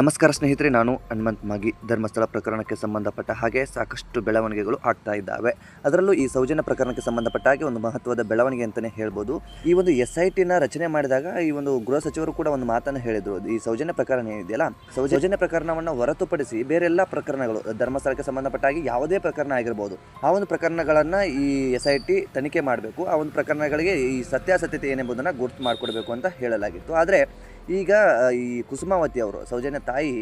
ನಮಸ್ಕಾರ ಸ್ನೇಹಿತರೆ, ನಾನು ಹನುಮಂತ್ ಮಾಗಿ. ಧರ್ಮಸ್ಥಳ ಪ್ರಕರಣಕ್ಕೆ ಸಂಬಂಧಪಟ್ಟ ಹಾಗೆ ಸಾಕಷ್ಟು ಬೆಳವಣಿಗೆಗಳು ಆಗ್ತಾ ಇದ್ದಾವೆ. ಅದರಲ್ಲೂ ಈ ಸೌಜನ್ಯ ಪ್ರಕರಣಕ್ಕೆ ಸಂಬಂಧಪಟ್ಟ ಹಾಗೆ ಒಂದು ಮಹತ್ವದ ಬೆಳವಣಿಗೆ ಅಂತಲೇ ಹೇಳ್ಬೋದು. ಈ ಒಂದು ಎಸ್ ಐ ಟಿನ ರಚನೆ ಮಾಡಿದಾಗ ಈ ಒಂದು ಗೃಹ ಸಚಿವರು ಕೂಡ ಒಂದು ಮಾತನ್ನು ಹೇಳಿದರು. ಈ ಸೌಜನ್ಯ ಪ್ರಕರಣ ಏನಿದೆಯಲ್ಲ, ಸೌಜನ್ಯ ಪ್ರಕರಣವನ್ನು ಹೊರತುಪಡಿಸಿ ಬೇರೆಲ್ಲ ಪ್ರಕರಣಗಳು, ಧರ್ಮಸ್ಥಳಕ್ಕೆ ಸಂಬಂಧಪಟ್ಟ ಹಾಗೆ ಯಾವುದೇ ಪ್ರಕರಣ ಆಗಿರ್ಬೋದು, ಆ ಒಂದು ಪ್ರಕರಣಗಳನ್ನು ಈ ಎಸ್ ಐ ಟಿ ತನಿಖೆ ಮಾಡಬೇಕು. ಆ ಒಂದು ಪ್ರಕರಣಗಳಿಗೆ ಈ ಸತ್ಯಾಸತ್ಯತೆ ಏನೆಂಬುದನ್ನು ಗುರುತು ಮಾಡಿಕೊಡ್ಬೇಕು ಅಂತ ಹೇಳಲಾಗಿತ್ತು. ಆದರೆ ಈಗ ಈ ಕುಸುಮಾವತಿ ಅವರು, ಸೌಜನ್ಯ ತಾಯಿ,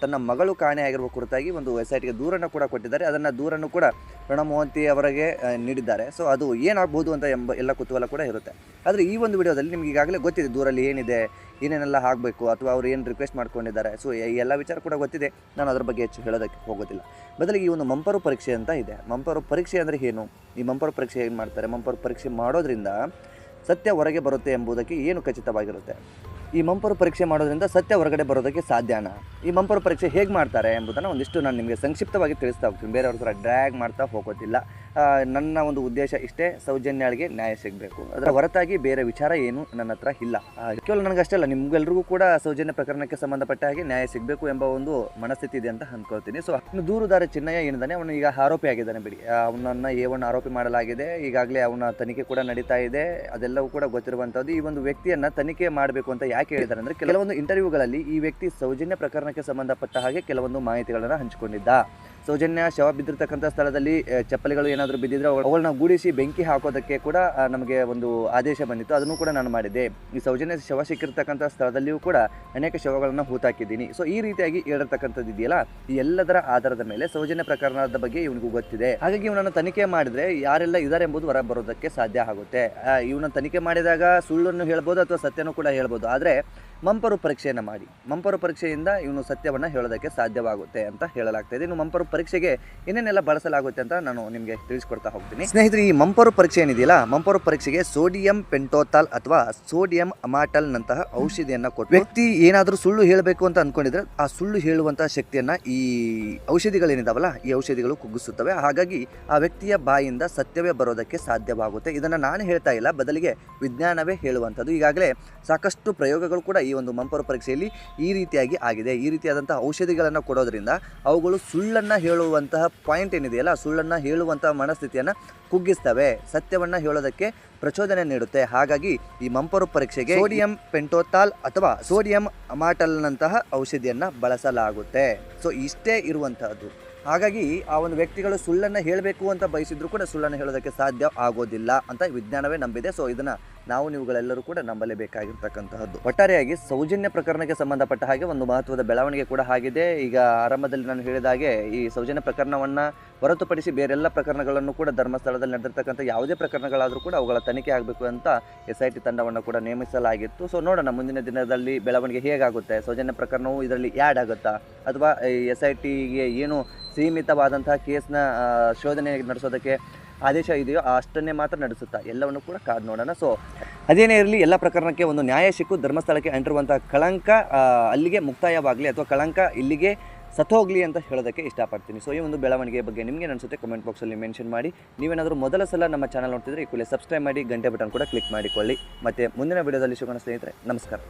ತನ್ನ ಮಗಳು ಕಾಣೆಯಾಗಿರುವ ಕುರಿತಾಗಿ ಒಂದು ವೆಬ್ಸೈಟ್ಗೆ ದೂರನ್ನು ಕೂಡ ಕೊಟ್ಟಿದ್ದಾರೆ. ಅದನ್ನು ದೂರನ್ನು ಕೂಡ ಪ್ರಣಬ್ ಮೋಹಂತಿ ಅವರಿಗೆ ನೀಡಿದ್ದಾರೆ. ಸೊ ಅದು ಏನಾಗ್ಬೋದು ಅಂತ ಎಂಬ ಎಲ್ಲ ಕುತೂಹಲ ಕೂಡ ಇರುತ್ತೆ. ಆದರೆ ಈ ಒಂದು ವಿಡಿಯೋದಲ್ಲಿ ನಿಮ್ಗೆ ಈಗಾಗಲೇ ಗೊತ್ತಿದೆ, ದೂರಲ್ಲಿ ಏನಿದೆ, ಏನೇನೆಲ್ಲ ಆಗಬೇಕು, ಅಥವಾ ಅವ್ರು ಏನು ರಿಕ್ವೆಸ್ಟ್ ಮಾಡ್ಕೊಂಡಿದ್ದಾರೆ. ಸೊ ಈ ಎಲ್ಲ ವಿಚಾರ ಕೂಡ ಗೊತ್ತಿದೆ. ನಾನು ಅದ್ರ ಬಗ್ಗೆ ಹೆಚ್ಚು ಹೇಳೋದಕ್ಕೆ ಹೋಗೋದಿಲ್ಲ. ಬದಲಿಗೆ ಈ ಒಂದು ಮಂಪರು ಪರೀಕ್ಷೆ ಅಂತ ಇದೆ. ಮಂಪರು ಪರೀಕ್ಷೆ ಅಂದರೆ ಏನು? ಈ ಮಂಪರು ಪರೀಕ್ಷೆ ಏನು ಮಾಡ್ತಾರೆ? ಮಂಪರು ಪರೀಕ್ಷೆ ಮಾಡೋದ್ರಿಂದ ಸತ್ಯ ಹೊರಗೆ ಬರುತ್ತೆ ಎಂಬುದಕ್ಕೆ ಏನು ಖಚಿತವಾಗಿರುತ್ತೆ? ಈ ಮಂಪರು ಪರೀಕ್ಷೆ ಮಾಡೋದ್ರಿಂದ ಸತ್ಯ ಹೊರಗಡೆ ಬರೋದಕ್ಕೆ ಸಾಧ್ಯನ? ಈ ಮಂಪರು ಪರೀಕ್ಷೆ ಹೇಗೆ ಮಾಡ್ತಾರೆ ಎಂಬುದನ್ನು ಒಂದಿಷ್ಟು ನಾನು ನಿಮಗೆ ಸಂಕ್ಷಿಪ್ತವಾಗಿ ತಿಳಿಸ್ತಾ ಹೋಗ್ತೀನಿ. ಬೇರೆಯವ್ರ ಥರ ಡ್ರ್ಯಾಗ್ ಮಾಡ್ತಾ ಹೋಗೋದಿಲ್ಲ. ನನ್ನ ಒಂದು ಉದ್ದೇಶ ಇಷ್ಟೇ, ಸೌಜನ್ಯಾಳಿಗೆ ನ್ಯಾಯ ಸಿಗಬೇಕು. ಅದರ ಹೊರತಾಗಿ ಬೇರೆ ವಿಚಾರ ಏನು ನನ್ನ ಹತ್ರ ಇಲ್ಲ. ಕೇವಲ ನನಗಷ್ಟೇ ಅಲ್ಲ ನಿಮ್ಗೆಲ್ರಿಗೂ ಕೂಡ ಸೌಜನ್ಯ ಪ್ರಕರಣಕ್ಕೆ ಸಂಬಂಧಪಟ್ಟ ಹಾಗೆ ನ್ಯಾಯ ಸಿಗಬೇಕು ಎಂಬ ಒಂದು ಮನಸ್ಥಿತಿ ಇದೆ ಅಂತ ಅನ್ಕೊಳ್ತೀನಿ ಸೊ ಇನ್ನು ದೂರುದಾರ ಚಿನ್ನಯ್ಯ ಏನಿದ್ದಾನೆ, ಅವನು ಈಗ ಆರೋಪಿ ಆಗಿದ್ದಾನೆ ಬಿಡಿ. ಅವನನ್ನು ಎ ಒನ್ ಆರೋಪಿ ಮಾಡಲಾಗಿದೆ, ಈಗಾಗಲೇ ಅವನ ತನಿಖೆ ಕೂಡ ನಡೀತಾ ಇದೆ, ಅದೆಲ್ಲವೂ ಕೂಡ ಗೊತ್ತಿರುವಂಥದ್ದು. ಈ ಒಂದು ವ್ಯಕ್ತಿಯನ್ನ ತನಿಖೆ ಮಾಡಬೇಕು ಅಂತ ಯಾಕೆ ಹೇಳಿದ್ದಾರೆ ಅಂದರೆ, ಕೆಲವೊಂದು ಇಂಟರ್ವ್ಯೂಗಳಲ್ಲಿ ಈ ವ್ಯಕ್ತಿ ಸೌಜನ್ಯ ಪ್ರಕರಣಕ್ಕೆ ಸಂಬಂಧಪಟ್ಟ ಹಾಗೆ ಕೆಲವೊಂದು ಮಾಹಿತಿಗಳನ್ನು ಹಂಚಿಕೊಂಡಿದ್ದ. ಸೌಜನ್ಯ ಶವ ಬಿದ್ದಿರತಕ್ಕಂಥ ಸ್ಥಳದಲ್ಲಿ ಚಪ್ಪಲಿಗಳು ಏನಾದರೂ ಬಿದ್ದಿದ್ರೆ ಅವುಗಳ- ಅವುಗಳನ್ನ ಗೂಡಿಸಿ ಬೆಂಕಿ ಹಾಕೋದಕ್ಕೆ ಕೂಡ ನಮಗೆ ಒಂದು ಆದೇಶ ಬಂದಿತ್ತು. ಅದನ್ನು ಕೂಡ ನಾನು ಮಾಡಿದ್ದೆ. ಈ ಸೌಜನ್ಯ ಶವ ಸಿಕ್ಕಿರ್ತಕ್ಕಂಥ ಸ್ಥಳದಲ್ಲಿಯೂ ಕೂಡ ಅನೇಕ ಶವಗಳನ್ನು ಹೂತಾಕಿದ್ದೀನಿ. ಸೊ ಈ ರೀತಿಯಾಗಿ ಹೇಳಿರ್ತಕ್ಕಂಥದ್ದು ಇದೆಯಲ್ಲ, ಈ ಎಲ್ಲದರ ಆಧಾರದ ಮೇಲೆ ಸೌಜನ್ಯ ಪ್ರಕರಣದ ಬಗ್ಗೆ ಇವನಿಗೂ ಗೊತ್ತಿದೆ. ಹಾಗಾಗಿ ಇವನನ್ನು ತನಿಖೆ ಮಾಡಿದ್ರೆ ಯಾರೆಲ್ಲ ಇದ್ದಾರೆ ಎಂಬುದು ಹೊರ ಬರೋದಕ್ಕೆ ಸಾಧ್ಯ ಆಗುತ್ತೆ. ಇವನ ತನಿಖೆ ಮಾಡಿದಾಗ ಸುಳ್ಳನ್ನು ಹೇಳ್ಬೋದು ಅಥವಾ ಸತ್ಯನೂ ಕೂಡ ಹೇಳ್ಬೋದು. ಆದರೆ ಮಂಪರು ಪರೀಕ್ಷೆಯನ್ನು ಮಾಡಿ. ಮಂಪರು ಪರೀಕ್ಷೆಯಿಂದ ಇವನು ಸತ್ಯವನ್ನು ಹೇಳೋದಕ್ಕೆ ಸಾಧ್ಯವಾಗುತ್ತೆ ಅಂತ ಹೇಳಲಾಗ್ತಾ ಇದೆ. ಇನ್ನು ಮಂಪರು ಪರೀಕ್ಷೆಗೆ ಏನೇನೆಲ್ಲ ಬಳಸಲಾಗುತ್ತೆ ಅಂತ ನಾನು ನಿಮಗೆ ತಿಳಿಸ್ಕೊಡ್ತಾ ಹೋಗ್ತೀನಿ. ಸ್ನೇಹಿತರೆ, ಈ ಮಂಪರು ಪರೀಕ್ಷೆ ಏನಿದೆಯಲ್ಲ, ಮಂಪರು ಪರೀಕ್ಷೆಗೆ ಸೋಡಿಯಂ ಪೆಂಟೋತಾಲ್ ಅಥವಾ ಸೋಡಿಯಂ ಅಮಾಟಲ್ನಂತಹ ಔಷಧಿಯನ್ನು ಔಷಧಿಯನ್ನ ಕೊಟ್ಟು ವ್ಯಕ್ತಿ ಏನಾದರೂ ಸುಳ್ಳು ಹೇಳಬೇಕು ಅಂತ ಅನ್ಕೊಂಡಿದ್ರೆ ಆ ಸುಳ್ಳು ಹೇಳುವಂತಹ ಶಕ್ತಿಯನ್ನು ಈ ಔಷಧಿಗಳೇನಿದಾವಲ್ಲ, ಈ ಔಷಧಿಗಳು ಕುಗ್ಗಿಸುತ್ತವೆ. ಹಾಗಾಗಿ ಆ ವ್ಯಕ್ತಿಯ ಬಾಯಿಂದ ಸತ್ಯವೇ ಬರೋದಕ್ಕೆ ಸಾಧ್ಯವಾಗುತ್ತೆ. ಇದನ್ನು ನಾನು ಹೇಳ್ತಾ ಇಲ್ಲ, ಬದಲಿಗೆ ವಿಜ್ಞಾನವೇ ಹೇಳುವಂಥದ್ದು. ಈಗಾಗಲೇ ಸಾಕಷ್ಟು ಪ್ರಯೋಗಗಳು ಕೂಡ ಈ ಒಂದು ಮಂಪರು ಪರೀಕ್ಷೆಯಲ್ಲಿ ಈ ರೀತಿಯಾಗಿ ಆಗಿದೆ. ಈ ರೀತಿಯಾದಂತಹ ಔಷಧಿಗಳನ್ನು ಕೊಡೋದ್ರಿಂದ ಅವುಗಳು ಸುಳ್ಳನ್ನು ಹೇಳುವಂತಹ ಪಾಯಿಂಟ್ ಏನಿದೆಯಲ್ಲ, ಸುಳ್ಳನ್ನು ಹೇಳುವಂತಹ ಮನಸ್ಥಿತಿಯನ್ನು ಕುಗ್ಗಿಸ್ತವೆ. ಸತ್ಯವನ್ನು ಹೇಳೋದಕ್ಕೆ ಪ್ರಚೋದನೆ ನೀಡುತ್ತೆ. ಹಾಗಾಗಿ ಈ ಮಂಪರು ಪರೀಕ್ಷೆಗೆ ಸೋಡಿಯಂ ಪೆಂಟೋತಾಲ್ ಅಥವಾ ಸೋಡಿಯಂ ಅಮಾಟಲ್ನಂತಹ ಔಷಧಿಯನ್ನು ಬಳಸಲಾಗುತ್ತೆ. ಸೊ, ಇಷ್ಟೇ ಇರುವಂತಹದ್ದು. ಹಾಗಾಗಿ ಆ ಒಂದು ವ್ಯಕ್ತಿಗಳು ಸುಳ್ಳನ್ನು ಹೇಳಬೇಕು ಅಂತ ಬಯಸಿದ್ರು ಕೂಡ ಸುಳ್ಳನ್ನು ಹೇಳೋದಕ್ಕೆ ಸಾಧ್ಯ ಆಗೋದಿಲ್ಲ ಅಂತ ವಿಜ್ಞಾನವೇ ನಂಬಿದೆ. ಸೊ, ಇದನ್ನ ನಾವು ನೀವುಗಳೆಲ್ಲರೂ ಕೂಡ ನಂಬಲೇಬೇಕಾಗಿರ್ತಕ್ಕಂತಹದ್ದು ಒಟ್ಟಾರೆಯಾಗಿ ಸೌಜನ್ಯ ಪ್ರಕರಣಕ್ಕೆ ಸಂಬಂಧಪಟ್ಟ ಹಾಗೆ ಒಂದು ಮಹತ್ವದ ಬೆಳವಣಿಗೆ ಕೂಡ ಆಗಿದೆ ಈಗ ಆರಂಭದಲ್ಲಿ ನಾನು ಹೇಳಿದ ಹಾಗೆ ಈ ಸೌಜನ್ಯ ಪ್ರಕರಣವನ್ನ ಹೊರತುಪಡಿಸಿ ಬೇರೆಲ್ಲ ಪ್ರಕರಣಗಳನ್ನು ಕೂಡ ಧರ್ಮಸ್ಥಳದಲ್ಲಿ ನಡೆದಿರ್ತಕ್ಕಂಥ ಯಾವುದೇ ಪ್ರಕರಣಗಳಾದರೂ ಕೂಡ ಅವುಗಳ ತನಿಖೆ ಆಗಬೇಕು ಅಂತ ಎಸ್ ಐ ಟಿ ತಂಡವನ್ನು ಕೂಡ ನೇಮಿಸಲಾಗಿತ್ತು. ಸೊ ನೋಡೋಣ ಮುಂದಿನ ದಿನದಲ್ಲಿ ಬೆಳವಣಿಗೆ ಹೇಗಾಗುತ್ತೆ? ಸೌಜನ್ಯ ಪ್ರಕರಣವು ಇದರಲ್ಲಿ ಆ್ಯಡ್ ಆಗುತ್ತಾ? ಅಥವಾ ಎಸ್ ಐ ಟಿಗೆ ಏನು ಸೀಮಿತವಾದಂತಹ ಕೇಸ್ನ ಶೋಧನೆ ನಡೆಸೋದಕ್ಕೆ ಆದೇಶ ಇದೆಯೋ ಅಷ್ಟನ್ನೇ ಮಾತ್ರ ನಡೆಸುತ್ತಾ ಎಲ್ಲವನ್ನು ಕೂಡ ಕಾದು ನೋಡೋಣ. ಸೊ ಅದೇನೇ ಇರಲಿ, ಎಲ್ಲ ಪ್ರಕರಣಕ್ಕೆ ಒಂದು ನ್ಯಾಯ ಸಿಕ್ಕು, ಧರ್ಮಸ್ಥಳಕ್ಕೆ ಅಂಟಿರುವಂಥ ಕಳಂಕ ಅಲ್ಲಿಗೆ ಮುಕ್ತಾಯವಾಗಲಿ ಅಥವಾ ಕಳಂಕ ಇಲ್ಲಿಗೆ ಸತ್ತೋಗ್ಲಿ ಅಂತ ಹೇಳೋದಕ್ಕೆ ಇಷ್ಟಪಡ್ತೀನಿ. ಸೊ ಈ ಒಂದು ಬೆಳವಣಿಗೆ ಬಗ್ಗೆ ನಿಮಗೆ ಅನಿಸುತ್ತೆ ಕಮೆಂಟ್ ಬಾಕ್ಸಲ್ಲಿ ಮೆನ್ಷನ್ ಮಾಡಿ. ನೀವೇನಾದರೂ ಮೊದಲ ಸಲ ನಮ್ಮ ಚಾನಲ್ ನೋಡ್ತಿದ್ರೆ ಈ ಕೂಡಲೇ ಸಬ್ಸ್ಕ್ರೈಬ್ ಮಾಡಿ, ಗಂಟೆ ಬಟನ್ ಕೂಡ ಕ್ಲಿಕ್ ಮಾಡಿಕೊಳ್ಳಿ. ಮತ್ತು ಮುಂದಿನ ವಿಡಿಯೋದಲ್ಲಿ ಸಿಗೋಣ ಸ್ನೇಹಿತರೆ, ನಮಸ್ಕಾರ.